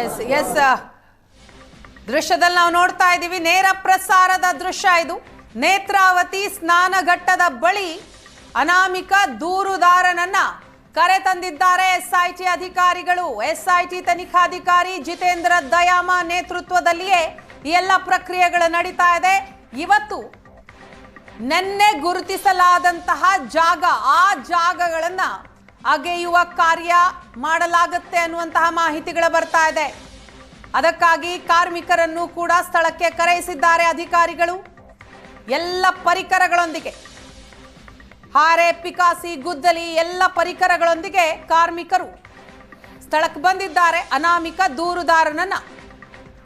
S S ದೃಶ್ಯದಲ್ಲಿ ನಾವು ನೋಡ್ತಾ ಇದ್ದೀವಿ. ನೇರ ಪ್ರಸಾರದ ದೃಶ್ಯ ಇದು. ನೇತ್ರಾವತಿ ಸ್ನಾನಘಟ್ಟದ ಬಳಿ ಅನಾಮಿಕ ದೂರುದಾರನನ್ನ ಕರೆ ತಂದಿದ್ದಾರೆ. ಎಸ್ಐಟಿ ಅಧಿಕಾರಿಗಳು, ಎಸ್ಐಟಿ ತನಿಖಾಧಿಕಾರಿ ಜಿತೇಂದ್ರ ದಯಾಮ ನೇತೃತ್ವದಲ್ಲಿಯೇ ಈ ಎಲ್ಲ ಪ್ರಕ್ರಿಯೆಗಳು ನಡೀತಾ ಇದೆ. ಇವತ್ತು ನೆನ್ನೆ ಗುರುತಿಸಲಾದಂತಹ ಜಾಗ, ಆ ಜಾಗಗಳನ್ನ ಅಗೆಯುವ ಕಾರ್ಯ ಮಾಡಲಾಗುತ್ತೆ ಅನ್ನುವಂತಹ ಮಾಹಿತಿಗಳು ಬರ್ತಾ ಇದೆ. ಅದಕ್ಕಾಗಿ ಕಾರ್ಮಿಕರನ್ನು ಕೂಡ ಸ್ಥಳಕ್ಕೆ ಕರೆಯಿಸಿದ್ದಾರೆ ಅಧಿಕಾರಿಗಳು. ಎಲ್ಲ ಪರಿಕರಗಳೊಂದಿಗೆ. ಹಾರೆ, ಪಿಕಾಸಿ, ಗುದ್ದಲಿ ಎಲ್ಲ ಪರಿಕರಗಳೊಂದಿಗೆ ಕಾರ್ಮಿಕರು ಸ್ಥಳಕ್ಕೆ ಬಂದಿದ್ದಾರೆ. ಅನಾಮಿಕ ದೂರುದಾರನನ್ನು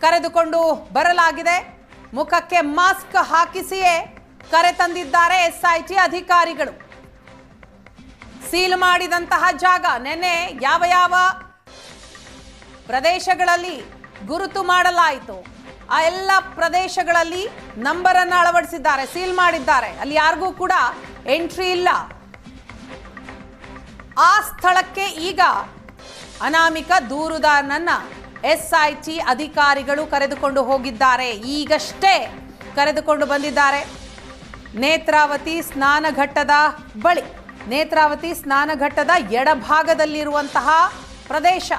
ಕರೆದುಕೊಂಡು ಬರಲಾಗಿದೆ. ಮುಖಕ್ಕೆ ಮಾಸ್ಕ್ ಹಾಕಿಸಿಯೇ ಕರೆ ತಂದಿದ್ದಾರೆ ಎಸ್ಐಟಿ ಅಧಿಕಾರಿಗಳು. ಸೀಲ್ ಮಾಡಿದಂತಹ ಜಾಗ ನೆನ್ನೆ ಯಾವ ಯಾವ ಪ್ರದೇಶಗಳಲ್ಲಿ ಗುರುತು ಮಾಡಲಾಯಿತು, ಆ ಎಲ್ಲ ಪ್ರದೇಶಗಳಲ್ಲಿ ನಂಬರ್ ಅನ್ನು ಅಳವಡಿಸಿದ್ದಾರೆ, ಸೀಲ್ ಮಾಡಿದ್ದಾರೆ. ಅಲ್ಲಿ ಯಾರಿಗೂ ಕೂಡ ಎಂಟ್ರಿ ಇಲ್ಲ. ಆ ಸ್ಥಳಕ್ಕೆ ಈಗ ಅನಾಮಿಕ ದೂರುದಾರನನ್ನ ಎಸ್ಐಟಿ ಅಧಿಕಾರಿಗಳು ಕರೆದುಕೊಂಡು ಹೋಗಿದ್ದಾರೆ. ಈಗಷ್ಟೇ ಕರೆದುಕೊಂಡು ಬಂದಿದ್ದಾರೆ ನೇತ್ರಾವತಿ ಸ್ನಾನಘಟ್ಟದ ಬಳಿ. ನೇತ್ರಾವತಿ ಸ್ನಾನಘಟ್ಟದ ಎಡಭಾಗದಲ್ಲಿರುವಂತಹ ಪ್ರದೇಶ.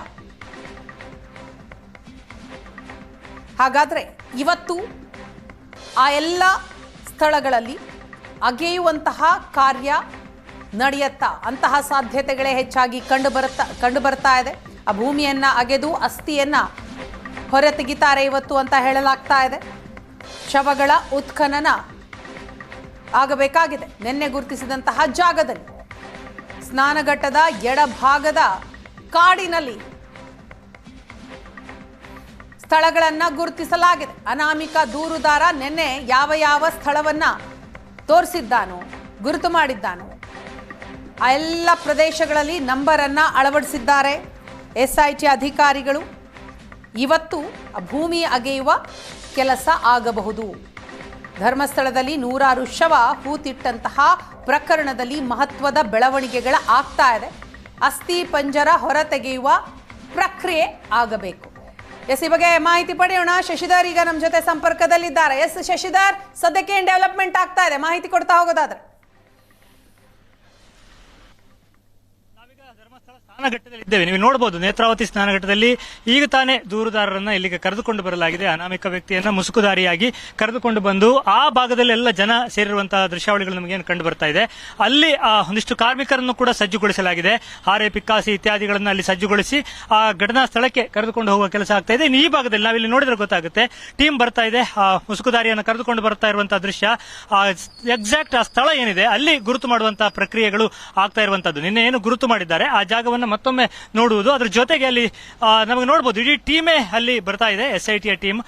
ಹಾಗಾದರೆ ಇವತ್ತು ಆ ಎಲ್ಲ ಸ್ಥಳಗಳಲ್ಲಿ ಅಗೆಯುವಂತಹ ಕಾರ್ಯ ನಡೆಯುತ್ತಾ. ಅಂತಹ ಸಾಧ್ಯತೆಗಳೇ ಹೆಚ್ಚಾಗಿ ಕಂಡು ಬರುತ್ತಾ, ಕಂಡು ಬರ್ತಾ ಇದೆ. ಆ ಭೂಮಿಯನ್ನು ಅಗೆದು ಅಸ್ಥಿಯನ್ನು ಹೊರತೆಗಿತಾರೆ ಇವತ್ತು ಅಂತ ಹೇಳಲಾಗ್ತಾ ಇದೆ. ಶವಗಳ ಉತ್ಖನನ ಆಗಬೇಕಾಗಿದೆ. ನಿನ್ನೆ ಗುರುತಿಸಿದಂತಹ ಜಾಗದಲ್ಲಿ. ಸ್ನಾನಘಟ್ಟದ ಎಡಭಾಗದ ಕಾಡಿನಲ್ಲಿ ಸ್ಥಳಗಳನ್ನು ಗುರುತಿಸಲಾಗಿದೆ. ಅನಾಮಿಕ ದೂರುದಾರ ನಿನ್ನೆ ಯಾವ ಯಾವ ಸ್ಥಳವನ್ನ ತೋರಿಸಿದ್ದಾನೋ, ಗುರುತು ಮಾಡಿದ್ದಾನೋ, ಆ ಎಲ್ಲ ಪ್ರದೇಶಗಳಲ್ಲಿ ನಂಬರ್ ಅನ್ನ ಅಳವಡಿಸಿದ್ದಾರೆ. ಎಸ್ಐಟಿ ಅಧಿಕಾರಿಗಳು. ಇವತ್ತು ಭೂಮಿ ಅಗೆಯುವ ಕೆಲಸ ಆಗಬಹುದು. ಧರ್ಮಸ್ಥಳದಲ್ಲಿ ನೂರಾರು ಶವ ಹೂತಿಟ್ಟಂತಹ ಪ್ರಕರಣದಲ್ಲಿ ಮಹತ್ವದ ಬೆಳವಣಿಗೆಗಳ ಆಗ್ತಾ ಇದೆ. ಅಸ್ಥಿ ಪಂಜರ ಹೊರತೆಗೆಯುವ ಪ್ರಕ್ರಿಯೆ ಆಗಬೇಕು. ಎಸ್, ಈ ಬಗ್ಗೆ ಮಾಹಿತಿ ಪಡೆಯೋಣ. ಶಶಿಧರ್ ಈಗ ನಮ್ಮ ಜೊತೆ ಸಂಪರ್ಕದಲ್ಲಿದ್ದಾರೆ. ಎಸ್, ಶಶಿಧರ್, ಸದ್ಯಕ್ಕೆ ಏನು ಡೆವಲಪ್ಮೆಂಟ್ ಆಗ್ತಾ ಇದೆ? ಮಾಹಿತಿ ಕೊಡ್ತಾ ಹೋಗೋದಾದ್ರೆ. ಸ್ನಾನಘಟ್ಟದಲ್ಲಿ ಇದ್ದೇವೆ ನೀವು ನೋಡಬಹುದು ನೇತ್ರಾವತಿ ಸ್ನಾನಘಟ್ಟದಲ್ಲಿ ಈಗ ತಾನೇ ದೂರುದಾರರನ್ನ ಇಲ್ಲಿಗೆ ಕರೆದುಕೊಂಡು ಬರಲಾಗಿದೆ. ಅನಾಮಿಕ ವ್ಯಕ್ತಿಯನ್ನ ಮುಸುಕುದಾರಿಯಾಗಿ ಕರೆದುಕೊಂಡು ಬಂದು ಆ ಭಾಗದಲ್ಲಿ ಎಲ್ಲ ಜನ ಸೇರಿರುವಂತಹ ದೃಶ್ಯಾವಳಿಗಳು ನಮಗೆ ಕಂಡು ಬರ್ತಾ ಇದೆ. ಅಲ್ಲಿ ಆ, ಒಂದಿಷ್ಟು ಕಾರ್ಮಿಕರನ್ನು ಕೂಡ ಸಜ್ಜುಗೊಳಿಸಲಾಗಿದೆ. ಹಾರೆ ಪಿಕ್ಕಾಸಿ ಇತ್ಯಾದಿಗಳನ್ನು ಅಲ್ಲಿ ಸಜ್ಜುಗೊಳಿಸಿ ಆ ಘಟನಾ ಸ್ಥಳಕ್ಕೆ ಕರೆದುಕೊಂಡು ಹೋಗುವ ಕೆಲಸ ಆಗ್ತಾ ಇದೆ. ಈ ಭಾಗದಲ್ಲಿ ನಾವಿಲ್ಲಿ ನೋಡಿದ್ರೆ ಗೊತ್ತಾಗುತ್ತೆ. ಟೀಮ್ ಬರ್ತಾ ಇದೆ. ಆ ಮುಸುಕುದಾರಿಯನ್ನು ಕರೆದುಕೊಂಡು ಬರ್ತಾ ಇರುವಂತಹ ದೃಶ್ಯ. ಎಕ್ಸಾಕ್ಟ್ ಆ ಸ್ಥಳ ಏನಿದೆ ಅಲ್ಲಿ ಗುರುತು ಮಾಡುವಂತಹ ಪ್ರಕ್ರಿಯೆಗಳು ಆಗ್ತಾ ಇರುವಂತದ್ದು. ನಿನ್ನೆ ಏನು ಗುರುತು ಮಾಡಿದ್ದಾರೆ. ಆ ಜಾಗವನ್ನು ಮತ್ತೊಮ್ಮೆ ನೋಡುವುದು. ಅದ್ರ ಜೊತೆಗೆ ಅಲ್ಲಿ ನಮಗೆ ನೋಡಬಹುದು ಇಡೀ ಟೀಮೇ ಅಲ್ಲಿ ಬರ್ತಾ ಇದೆ ಎಸ್ ಐ ಟಿಯ ಟೀಮ್.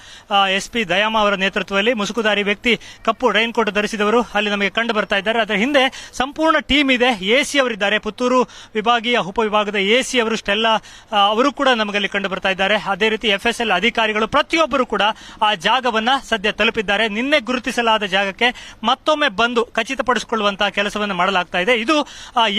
ಎಸ್ ಪಿ ದಯಾಮ ಅವರ ನೇತೃತ್ವದಲ್ಲಿ ಮುಸುಕುದಾರಿ ವ್ಯಕ್ತಿ ಕಪ್ಪು ರೈನ್ ಕೋಟ್ ಧರಿಸಿದವರು ಅಲ್ಲಿ ನಮಗೆ ಕಂಡು ಬರ್ತಾ ಇದ್ದಾರೆ. ಅದರ ಹಿಂದೆ ಸಂಪೂರ್ಣ ಟೀಮ್ ಇದೆ. ಎ ಸಿ ಅವರಿದ್ದಾರೆ. ಪುತ್ತೂರು ವಿಭಾಗೀಯ ಉಪವಿಭಾಗದ ಎ ಸಿ ಅವರು, ಸ್ಟೆಲ್ಲಾ ಅವರು ಕೂಡ ನಮಗಲ್ಲಿ ಕಂಡು ಬರ್ತಾ ಇದ್ದಾರೆ. ಅದೇ ರೀತಿ ಎಫ್ ಎಸ್ ಎಲ್ ಅಧಿಕಾರಿಗಳು ಪ್ರತಿಯೊಬ್ಬರು ಕೂಡ ಆ ಜಾಗವನ್ನ ಸದ್ಯ ತಲುಪಿದ್ದಾರೆ. ನಿನ್ನೆ ಗುರುತಿಸಲಾದ ಜಾಗಕ್ಕೆ ಮತ್ತೊಮ್ಮೆ ಬಂದು ಖಚಿತಪಡಿಸಿಕೊಳ್ಳುವಂತಹ ಕೆಲಸವನ್ನು ಮಾಡಲಾಗ್ತಾ ಇದೆ. ಇದು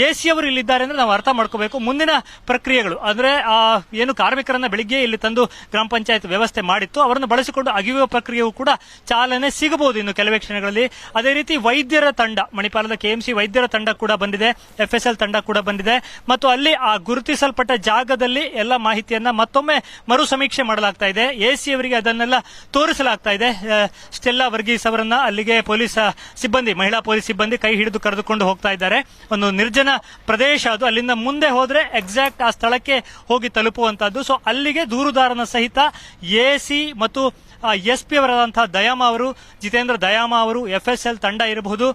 ಎ ಸಿ ಅವರು ಇಲ್ಲಿದ್ದಾರೆ ಅಂದ್ರೆ ನಾವು ಅರ್ಥ ಮಾಡ್ಕೋಬೇಕು. ಮುಂದಿನ ಪ್ರಕ್ರಿಯೆಗಳು. ಅಂದ್ರೆ ಏನು ಕಾರ್ಮಿಕರನ್ನ ಬೆಳಿಗ್ಗೆ ಇಲ್ಲಿ ತಂದು ಗ್ರಾಮ ಪಂಚಾಯತ್ ವ್ಯವಸ್ಥೆ ಮಾಡಿತ್ತು. ಅವರನ್ನು ಬಳಸಿಕೊಂಡು ಅಗಿಯುವ ಪ್ರಕ್ರಿಯೆಯೂ ಕೂಡ ಚಾಲನೆ ಸಿಗಬಹುದು ಇನ್ನು ಕೆಲವೇ ಕ್ಷಣಗಳಲ್ಲಿ. ಅದೇ ರೀತಿ ವೈದ್ಯರ ತಂಡ, ಮಣಿಪಾಲದ ಕೆಎಂಸಿ ವೈದ್ಯರ ತಂಡ ಕೂಡ ಬಂದಿದೆ, ಎಫ್ಎಸ್ಎಲ್ ತಂಡ ಕೂಡ ಬಂದಿದೆ. ಮತ್ತು ಅಲ್ಲಿ, ಆ, ಗುರುತಿಸಲ್ಪಟ್ಟ ಜಾಗದಲ್ಲಿ ಎಲ್ಲ ಮಾಹಿತಿಯನ್ನ ಮತ್ತೊಮ್ಮೆ ಮರು ಸಮೀಕ್ಷೆ ಮಾಡಲಾಗ್ತಾ ಇದೆ. ಎಸಿ ಅವರಿಗೆ ಅದನ್ನೆಲ್ಲ ತೋರಿಸಲಾಗ್ತಾ ಇದೆ. ಸ್ಟೆಲ್ಲಾ ವರ್ಗೀಸ್ ಅವರನ್ನ ಅಲ್ಲಿಗೆ ಪೊಲೀಸ್ ಸಿಬ್ಬಂದಿ, ಮಹಿಳಾ ಪೊಲೀಸ್ ಸಿಬ್ಬಂದಿ ಕೈ ಹಿಡಿದು ಕರೆದುಕೊಂಡು ಹೋಗ್ತಾ ಇದ್ದಾರೆ. ಒಂದು ನಿರ್ಜನ ಪ್ರದೇಶ ಅದು. ಅಲ್ಲಿಂದ ಮುಂದೆ ಹೋದ್ರೆ ಎಕ್ಸಾಕ್ಟ್ ಆ ಸ್ಥಳಕ್ಕೆ ಹೋಗಿ ತಲುಪುವಂತಹದ್ದು. ಸೊ ಅಲ್ಲಿಗೆ ದೂರುದಾರನ ಸಹಿತ ಎಸಿ ಮತ್ತು ಎಸ್ ಪಿ ಅವರಾದಂತಹ ದಯಾಮ ಅವರು, ಜಿತೇಂದ್ರ ದಯಾಮ ಅವರು ಎಫ್ ಎಸ್ ಎಲ್ ತಂಡ ಇರಬಹುದು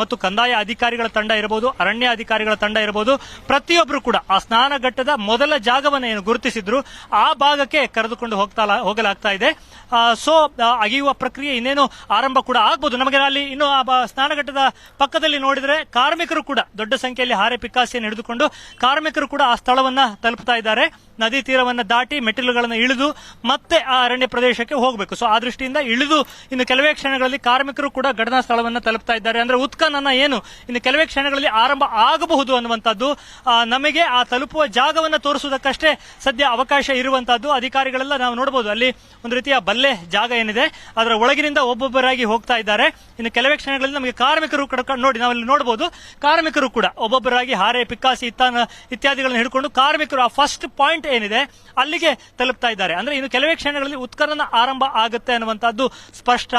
ಮತ್ತು ಕಂದಾಯ ಅಧಿಕಾರಿಗಳ ತಂಡ ಇರಬಹುದು, ಅರಣ್ಯ ಅಧಿಕಾರಿಗಳ ತಂಡ ಇರಬಹುದು. ಪ್ರತಿಯೊಬ್ಬರು ಕೂಡ ಆ ಸ್ನಾನಘಟ್ಟದ ಮೊದಲ ಜಾಗವನ್ನು ಏನು ಗುರುತಿಸಿದ್ರು, ಆ ಭಾಗಕ್ಕೆ ಕರೆದುಕೊಂಡು ಹೋಗ್ತಾ ಹೋಗಲಾಗ್ತಾ ಇದೆ. ಸೊ ಅಗೆಯುವ ಪ್ರಕ್ರಿಯೆ ಇನ್ನೇನು ಆರಂಭ ಕೂಡ ಆಗ್ಬೋದು. ನಮಗೆ ಅಲ್ಲಿ ಇನ್ನು ಆ ಸ್ನಾನಘಟ್ಟದ ಪಕ್ಕದಲ್ಲಿ ನೋಡಿದ್ರೆ ಕಾರ್ಮಿಕರು ಕೂಡ ದೊಡ್ಡ ಸಂಖ್ಯೆಯಲ್ಲಿ ಹಾರೆ ಪಿಕ್ಕಾಸಿಯನ್ನು ಹಿಡಿದುಕೊಂಡು ಕಾರ್ಮಿಕರು ಕೂಡ ಆ ಸ್ಥಳವನ್ನ ತಲುಪ್ತಾ ಇದ್ದಾರೆ. ನದಿ ತೀರವನ್ನು ದಾಟಿ ಮೆಟ್ಟಿಲುಗಳನ್ನು ಇಳಿದು ಮತ್ತೆ ಆ ಅರಣ್ಯ ಪ್ರದೇಶಕ್ಕೆ ಹೋಗಬೇಕು. ಸೊ ಆ ದೃಷ್ಟಿಯಿಂದ ಇಳಿದು ಇನ್ನು ಕೆಲವೇ ಕ್ಷಣಗಳಲ್ಲಿ ಕಾರ್ಮಿಕರು ಕೂಡ ಘಟನಾ ಸ್ಥಳವನ್ನು ತಲುಪ್ತಾ ಇದ್ದಾರೆ. ಅಂದ್ರೆ ಉತ್ಖನನ ಏನು? ಇನ್ನು ಕೆಲವೇ ಕ್ಷಣಗಳಲ್ಲಿ ಆರಂಭ ಆಗಬಹುದು ಅನ್ನುವಂಥದ್ದು ನಮಗೆ ಆ ತಲುಪುವ ಜಾಗವನ್ನು ತೋರಿಸುವುದಕ್ಕಷ್ಟೇ ಸದ್ಯ ಅವಕಾಶ ಇರುವಂತಹದ್ದು ಅಧಿಕಾರಿಗಳೆಲ್ಲ ನಾವು ನೋಡಬಹುದು ಅಲ್ಲಿ ಒಂದು ರೀತಿಯ ಬಲ್ಲೆ ಜಾಗ ಏನಿದೆ, ಅದರ ಒಳಗಿನಿಂದ ಒಬ್ಬೊಬ್ಬರಾಗಿ ಹೋಗ್ತಾ ಇದ್ದಾರೆ. ಇನ್ನು ಕೆಲವೇ ಕ್ಷಣಗಳಲ್ಲಿ ನಮಗೆ ಕಾರ್ಮಿಕರು ನೋಡಿ ನಾವಲ್ಲಿ ನೋಡಬಹುದು ಕಾರ್ಮಿಕರು ಕೂಡ ಒಬ್ಬೊಬ್ಬರಾಗಿ ಹಾರೆ, ಪಿಕ್ಕಾಸಿ, ಇತ್ತಾನ ಇತ್ಯಾದಿಗಳನ್ನು ಹಿಡ್ಕೊಂಡು ಕಾರ್ಮಿಕರು ಆ ಫಸ್ಟ್ ಪಾಯಿಂಟ್ ಏನಿದೆ ಅಲ್ಲಿಗೆ ತಲುಪ್ತಾ ಇದ್ದಾರೆ. ಅಂದ್ರೆ ಇನ್ನು ಕೆಲವೇ ಕ್ಷಣಗಳಲ್ಲಿ ಉತ್ಖನನ ಆರಂಭ ಆಗುತ್ತೆ ಅನ್ನುವಂಥದ್ದು ಸ್ಪಷ್ಟ.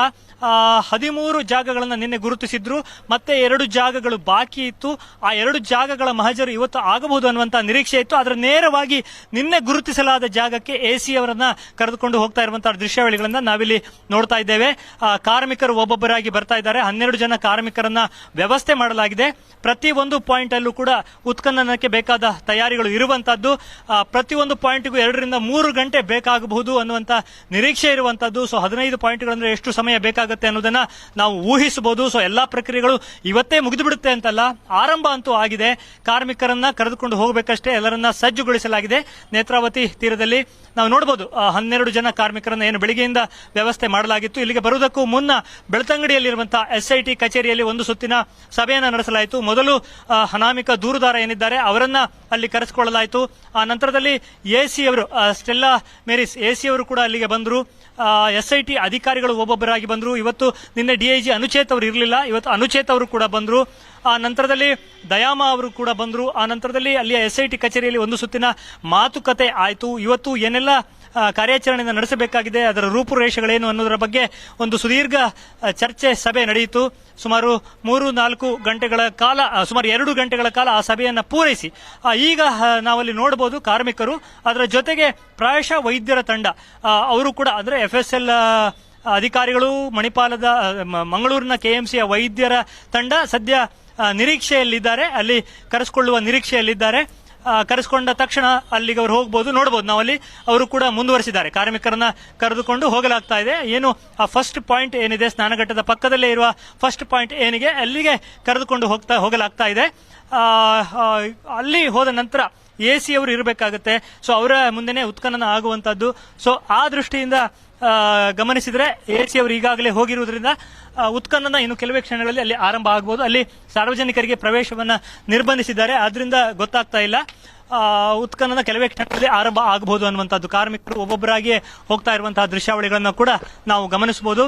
ಹದಿಮೂರು ಜಾಗಗಳನ್ನು ನಿನ್ನೆ ಗುರುತಿಸಿದ್ರು. ಮತ್ತೆ ಎರಡು ಜಾಗಗಳು ಬಾಕಿ ಇತ್ತು. ಆ ಎರಡು ಜಾಗಗಳ ಮಹಜರು ಇವತ್ತು ಆಗಬಹುದು ಅನ್ನುವಂಥ ನಿರೀಕ್ಷೆ ಇತ್ತು. ಅದರ ನೇರವಾಗಿ ನಿನ್ನೆ ಗುರುತಿಸಲಾದ ಜಾಗಕ್ಕೆ ಎಸಿ ಅವರನ್ನ ಕರೆದುಕೊಂಡು ಹೋಗ್ತಾ ಇರುವಂತಹ ದೃಶ್ಯಾವಳಿಗಳನ್ನ ನಾವಿಲ್ಲಿ ನೋಡ್ತಾ ಇದ್ದೇವೆ. ಕಾರ್ಮಿಕರು ಒಬ್ಬೊಬ್ಬರಾಗಿ ಬರ್ತಾ ಇದ್ದಾರೆ. ಹನ್ನೆರಡು ಜನ ಕಾರ್ಮಿಕರನ್ನ ವ್ಯವಸ್ಥೆ ಮಾಡಲಾಗಿದೆ. ಪ್ರತಿ ಒಂದು ಪಾಯಿಂಟ್ ಅಲ್ಲೂ ಕೂಡ ಉತ್ಖನನಕ್ಕೆ ಬೇಕಾದ ತಯಾರಿಗಳು ಇರುವಂತಹದ್ದು ಆ, ಪ್ರತಿಯೊಂದು ಪಾಯಿಂಟ್ಗೂ ಎರಡರಿಂದ ಮೂರು ಗಂಟೆ ಬೇಕಾಗಬಹುದು ಅನ್ನುವಂತ ನಿರೀಕ್ಷೆ ಇರುವಂತದ್ದು. ಸೊ ಹದಿನೈದು ಪಾಯಿಂಟ್ಗಳಂದ್ರೆ ಎಷ್ಟು ಸಮಯ ಬೇಕಾಗುತ್ತೆ ಅನ್ನೋದನ್ನ ನಾವು ಊಹಿಸಬಹುದು. ಸೊ ಎಲ್ಲಾ ಪ್ರಕ್ರಿಯೆಗಳು ಇವತ್ತೇ ಮುಗಿದು ಬಿಡುತ್ತೆ ಅಂತಲ್ಲ, ಆರಂಭ ಅಂತೂ ಆಗಿದೆ. ಕಾರ್ಮಿಕರನ್ನ ಕರೆದುಕೊಂಡು ಹೋಗಬೇಕಷ್ಟೇ, ಎಲ್ಲರನ್ನ ಸಜ್ಜುಗೊಳಿಸಲಾಗಿದೆ. ನೇತ್ರಾವತಿ ತೀರದಲ್ಲಿ ನಾವು ನೋಡಬಹುದು ಹನ್ನೆರಡು ಜನ ಕಾರ್ಮಿಕರನ್ನ ಏನು ಬೆಳಿಗ್ಗೆಯಿಂದ ವ್ಯವಸ್ಥೆ ಮಾಡಲಾಗಿತ್ತು. ಇಲ್ಲಿಗೆ ಬರುವುದಕ್ಕೂ ಮುನ್ನ ಬೆಳ್ತಂಗಡಿಯಲ್ಲಿರುವಂತಹ ಎಸ್ಐಟಿ ಕಚೇರಿಯಲ್ಲಿ ಒಂದು ಸುತ್ತಿನ ಸಭೆಯನ್ನು ನಡೆಸಲಾಯಿತು. ಮೊದಲು ಅನಾಮಿಕ ದೂರುದಾರ ಏನಿದ್ದಾರೆ ಅವರನ್ನ ಅಲ್ಲಿ ಕರೆಸಿಕೊಳ್ಳಲಾಯಿತು. ಆ ನಂತರದಲ್ಲಿ ಎಸಿ ಅವರು ಸ್ಟೆಲ್ಲ ಮೇರಿಸ್ ಸಿ ಅವರು ಕೂಡ ಅಲ್ಲಿಗೆ ಬಂದರು. ಎಸ್ ಐ ಟಿ ಅಧಿಕಾರಿಗಳು ಒಬ್ಬೊಬ್ಬರಾಗಿ ಬಂದರು. ಇವತ್ತು ನಿನ್ನೆ ಡಿ ಐ ಜಿ ಅನುಚೇತ್ ಅವರು ಇರಲಿಲ್ಲ. ಇವತ್ತು ಅನುಚೇತ್ ಅವರು ಕೂಡ ಬಂದರು. ಆ ನಂತರದಲ್ಲಿ ದಯಾಮ ಅವರು ಕೂಡ ಬಂದರು. ಆ ನಂತರದಲ್ಲಿ ಅಲ್ಲಿಯ ಎಸ್ ಐ ಟಿ ಕಚೇರಿಯಲ್ಲಿ ಒಂದು ಸುತ್ತಿನ ಮಾತುಕತೆ ಆಯಿತು. ಇವತ್ತು ಏನೆಲ್ಲ ಕಾರ್ಯಾಚರಣೆಯನ್ನು ನಡೆಸಬೇಕಾಗಿದೆ. ಅದರ ರೂಪುರೇಷೆಗಳೇನು ಅನ್ನೋದರ ಬಗ್ಗೆ ಒಂದು ಸುದೀರ್ಘ ಚರ್ಚೆ ಸಭೆ ನಡೆಯಿತು. ಸುಮಾರು ಮೂರು, ನಾಲ್ಕು ಗಂಟೆಗಳ ಕಾಲ ಸುಮಾರು ಎರಡು ಗಂಟೆಗಳ ಕಾಲ ಆ ಸಭೆಯನ್ನು ಪೂರೈಸಿ. ಈಗ ನಾವಲ್ಲಿ ನೋಡಬಹುದು ಕಾರ್ಮಿಕರು. ಅದರ ಜೊತೆಗೆ ಪ್ರಾಯಶಃ ವೈದ್ಯರ ತಂಡ. ಅವರು ಕೂಡ ಅಂದ್ರೆ ಎಫ್ ಎಸ್ ಎಲ್ ಅಧಿಕಾರಿಗಳು, ಮಣಿಪಾಲದ ಮಂಗಳೂರಿನ ಕೆಎಂಸಿಯ ವೈದ್ಯರ ತಂಡ ಸದ್ಯ ನಿರೀಕ್ಷೆಯಲ್ಲಿದ್ದಾರೆ. ಅಲ್ಲಿ ಕರೆಸಿಕೊಳ್ಳುವ ನಿರೀಕ್ಷೆಯಲ್ಲಿದ್ದಾರೆ. ಕರೆಸ್ಕೊಂಡ ತಕ್ಷಣ ಅಲ್ಲಿಗೆ ಅವರು ಹೋಗ್ಬೋದು ನೋಡಬಹುದು ನಾವಲ್ಲಿ ಅವರು ಕೂಡ ಮುಂದುವರಿಸಿದ್ದಾರೆ. ಕಾರ್ಮಿಕರನ್ನ ಕರೆದುಕೊಂಡು ಹೋಗಲಾಗ್ತಾ ಇದೆ. ಏನು, ಆ ಫಸ್ಟ್ ಪಾಯಿಂಟ್ ಏನಿದೆ, ಸ್ನಾನಘಟ್ಟದ ಪಕ್ಕದಲ್ಲೇ ಇರುವ ಫಸ್ಟ್ ಪಾಯಿಂಟ್ ಏನಿಗೆ, ಅಲ್ಲಿಗೆ ಕರೆದುಕೊಂಡು ಹೋಗ್ತಾ, ಹೋಗಲಾಗ್ತಾ ಇದೆ. ಅಲ್ಲಿ ಹೋದ ನಂತರ ಎ ಸಿ ಅವರು ಇರಬೇಕಾಗುತ್ತೆ. ಸೊ ಅವರ ಮುಂದೆನೆ ಉತ್ಖನನ ಆಗುವಂತದ್ದು ಸೊ ಆ ದೃಷ್ಟಿಯಿಂದ ಗಮನಿಸಿದ್ರೆ ಸಿ ಅವರು ಈಗಾಗಲೇ ಹೋಗಿರುವುದರಿಂದ ಉತ್ಖನನ ಇನ್ನು ಕೆಲವೇ ಕ್ಷಣಗಳಲ್ಲಿ ಅಲ್ಲಿ ಆರಂಭ ಆಗಬಹುದು ಅಲ್ಲಿ ಸಾರ್ವಜನಿಕರಿಗೆ ಪ್ರವೇಶವನ್ನು ನಿರ್ಬಂಧಿಸಿದ್ದಾರೆ. ಆದ್ರಿಂದ ಗೊತ್ತಾಗ್ತಾ ಇಲ್ಲ. ಉತ್ಖನನ ಕೆಲವೇ ಕ್ಷಣಗಳಲ್ಲಿ ಆರಂಭ ಆಗಬಹುದು ಅನ್ನುವಂಥದ್ದು. ಕಾರ್ಮಿಕರು ಒಬ್ಬೊಬ್ಬರಾಗಿ ಹೋಗ್ತಾ ಇರುವಂತಹ ದೃಶ್ಯಾವಳಿಗಳನ್ನು ಕೂಡ ನಾವು ಗಮನಿಸಬಹುದು.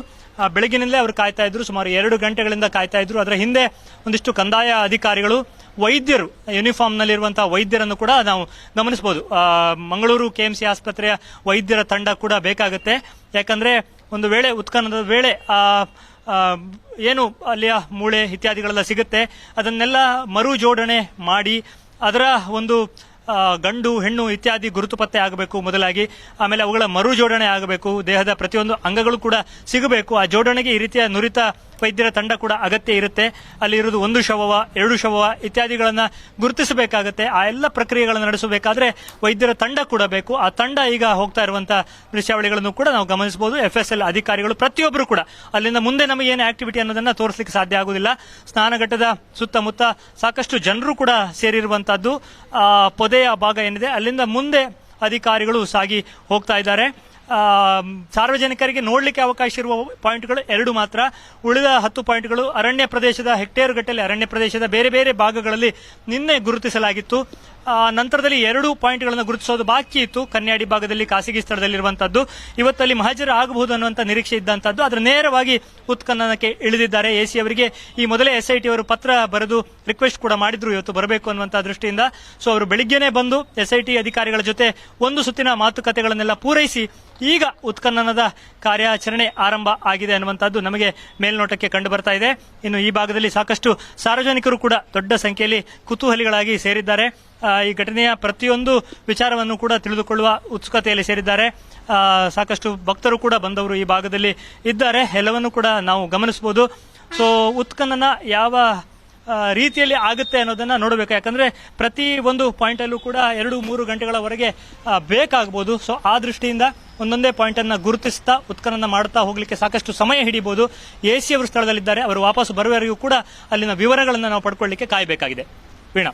ಬೆಳಗಿನಲ್ಲೇ ಅವರು ಕಾಯ್ತಾ ಇದ್ರು. ಸುಮಾರು ಎರಡು ಗಂಟೆಗಳಿಂದ ಕಾಯ್ತಾ ಇದ್ರು. ಅದರ ಹಿಂದೆ ಒಂದಿಷ್ಟು ಕಂದಾಯ ಅಧಿಕಾರಿಗಳು ವೈದ್ಯರು ಯೂನಿಫಾರ್ಮ್ ನಲ್ಲಿರುವಂತಹ ವೈದ್ಯರನ್ನು ಕೂಡ ನಾವು ಗಮನಿಸಬಹುದು. ಮಂಗಳೂರು ಕೆಎಂಸಿ ಆಸ್ಪತ್ರೆಯ ವೈದ್ಯರ ತಂಡ ಕೂಡ ಬೇಕಾಗುತ್ತೆ. ಯಾಕಂದ್ರೆ ಒಂದು ವೇಳೆ ಉತ್ಖನದ ವೇಳೆ ಏನು ಅಲ್ಲಿಯ ಮೂಳೆ ಇತ್ಯಾದಿಗಳೆಲ್ಲ ಸಿಗುತ್ತೆ, ಅದನ್ನೆಲ್ಲ ಮರು ಜೋಡಣೆ ಮಾಡಿ ಅದರ ಒಂದು ಗಂಡು ಹೆಣ್ಣು ಇತ್ಯಾದಿ ಗುರುತು ಪತ್ತೆ ಆಗಬೇಕು ಮೊದಲಾಗಿ. ಆಮೇಲೆ ಅವುಗಳ ಮರು ಜೋಡಣೆ ಆಗಬೇಕು. ದೇಹದ ಪ್ರತಿಯೊಂದು ಅಂಗಗಳು ಕೂಡ ಸಿಗಬೇಕು. ಆ ಜೋಡಣೆಗೆ ಈ ರೀತಿಯ ನುರಿತ ವೈದ್ಯರ ತಂಡ ಕೂಡ ಅಗತ್ಯ ಇರುತ್ತೆ. ಅಲ್ಲಿ ಇರುವುದು ಒಂದು ಶವವ ಎರಡು ಶವವ ಇತ್ಯಾದಿಗಳನ್ನ ಗುರುತಿಸಬೇಕಾಗತ್ತೆ. ಆ ಎಲ್ಲ ಪ್ರಕ್ರಿಯೆಗಳನ್ನು ನಡೆಸಬೇಕಾದ್ರೆ ವೈದ್ಯರ ತಂಡ ಕೂಡ ಬೇಕು. ಆ ತಂಡ ಈಗ ಹೋಗ್ತಾ ಇರುವಂತಹ ದೃಶ್ಯಾವಳಿಗಳನ್ನು ಕೂಡ ನಾವು ಗಮನಿಸಬಹುದು. ಎಫ್ ಎಸ್ ಎಲ್ ಅಧಿಕಾರಿಗಳು ಪ್ರತಿಯೊಬ್ಬರು ಕೂಡ. ಅಲ್ಲಿಂದ ಮುಂದೆ ನಮಗೆ ಏನು ಆಕ್ಟಿವಿಟಿ ಅನ್ನೋದನ್ನ ತೋರಿಸಲಿಕ್ಕೆ ಸಾಧ್ಯ ಆಗುದಿಲ್ಲ. ಸ್ನಾನಘಟ್ಟದ ಸುತ್ತಮುತ್ತ ಸಾಕಷ್ಟು ಜನರು ಕೂಡ ಸೇರಿರುವಂತಹದ್ದು. ಆ, ಪೊದೆಯ ಭಾಗ ಏನಿದೆ, ಅಲ್ಲಿಂದ ಮುಂದೆ ಅಧಿಕಾರಿಗಳು ಸಾಗಿ ಹೋಗ್ತಾ ಇದ್ದಾರೆ. ಸಾರ್ವಜನಿಕರಿಗೆ ನೋಡಲಿಕ್ಕೆ ಅವಕಾಶ ಇರುವ ಪಾಯಿಂಟ್ಗಳು ಎರಡು ಮಾತ್ರ. ಉಳಿದ ಹತ್ತು ಪಾಯಿಂಟ್ಗಳು ಅರಣ್ಯ ಪ್ರದೇಶದ ಹೆಕ್ಟೇರ್ ಗಟ್ಟಲೆ ಅರಣ್ಯ ಪ್ರದೇಶದ ಬೇರೆ ಬೇರೆ ಭಾಗಗಳಲ್ಲಿ ನಿನ್ನೆ ಗುರುತಿಸಲಾಗಿತ್ತು. ನಂತರದಲ್ಲಿ ಎರಡು ಪಾಯಿಂಟ್ಗಳನ್ನು ಗುರುತಿಸೋದು ಬಾಕಿ ಇತ್ತು. ಕನ್ಯಾಡಿ ಭಾಗದಲ್ಲಿ ಖಾಸಗಿ ಸ್ಥಳದಲ್ಲಿರುವಂತದ್ದು ಇವತ್ತಲ್ಲಿ ಮಹಜರ ಆಗಬಹುದು ಅನ್ನುವಂತ ನಿರೀಕ್ಷೆ ಇದ್ದಂತದ್ದು ಅದರ ನೇರವಾಗಿ ಉತ್ಖನನಕ್ಕೆ ಇಳಿದಿದ್ದಾರೆ. ಎಸಿ ಅವರಿಗೆ ಈ ಮೊದಲೇ ಎಸ್ಐಟಿ ಅವರು ಪತ್ರ ಬರೆದು ರಿಕ್ವೆಸ್ಟ್ ಕೂಡ ಮಾಡಿದ್ರು ಇವತ್ತು ಬರಬೇಕು ಅನ್ನುವಂತ ದೃಷ್ಟಿಯಿಂದ. ಸೊ ಅವರು ಬೆಳಿಗ್ಗೆನೆ ಬಂದು ಎಸ್ಐಟಿ ಅಧಿಕಾರಿಗಳ ಜೊತೆ ಒಂದು ಸುತ್ತಿನ ಮಾತುಕತೆಗಳನ್ನೆಲ್ಲ ಪೂರೈಸಿ ಈಗ ಉತ್ಖನನದ ಕಾರ್ಯಾಚರಣೆ ಆರಂಭ ಆಗಿದೆ ಅನ್ನುವಂಥದ್ದು ನಮಗೆ ಮೇಲ್ನೋಟಕ್ಕೆ ಕಂಡು ಬರ್ತಾ ಇದೆ. ಇನ್ನು ಈ ಭಾಗದಲ್ಲಿ ಸಾಕಷ್ಟು ಸಾರ್ವಜನಿಕರು ಕೂಡ ದೊಡ್ಡ ಸಂಖ್ಯೆಯಲ್ಲಿ ಕುತೂಹಲಿಗಳಾಗಿ ಸೇರಿದ್ದಾರೆ. ಈ ಘಟನೆಯ ಪ್ರತಿಯೊಂದು ವಿಚಾರವನ್ನು ಕೂಡ ತಿಳಿದುಕೊಳ್ಳುವ ಉತ್ಸುಕತೆಯಲ್ಲಿ ಸೇರಿದ್ದಾರೆ. ಸಾಕಷ್ಟು ಭಕ್ತರು ಕೂಡ ಬಂದವರು ಈ ಭಾಗದಲ್ಲಿ ಇದ್ದಾರೆ. ಎಲ್ಲವನ್ನು ಕೂಡ ನಾವು ಗಮನಿಸಬಹುದು. ಸೊ ಉತ್ಖನನ ಯಾವ ರೀತಿಯಲ್ಲಿ ಆಗುತ್ತೆ ಅನ್ನೋದನ್ನ ನೋಡಬೇಕು. ಯಾಕಂದ್ರೆ ಪ್ರತಿ ಒಂದು ಪಾಯಿಂಟ್ ಅಲ್ಲೂ ಕೂಡ ಎರಡು, ಮೂರು ಗಂಟೆಗಳವರೆಗೆ ಬೇಕಾಗಬಹುದು ಸೊ ಆ ದೃಷ್ಟಿಯಿಂದ ಒಂದೊಂದೇ ಪಾಯಿಂಟ್ ಅನ್ನ ಗುರುತಿಸ್ತಾ ಉತ್ಖನನ ಮಾಡ್ತಾ ಹೋಗ್ಲಿಕ್ಕೆ ಸಾಕಷ್ಟು ಸಮಯ ಹಿಡಿಬಹುದು ಎ ಸಿ ಅವರು ಸ್ಥಳದಲ್ಲಿದ್ದಾರೆ. ಅವರು ವಾಪಸ್ ಬರುವವರೆಗೂ ಕೂಡ ಅಲ್ಲಿನ ವಿವರಗಳನ್ನು ನಾವು ಪಡ್ಕೊಳ್ಳಿಕ್ಕೆ ಕಾಯಬೇಕಾಗಿದೆ. ವೀಣಾ.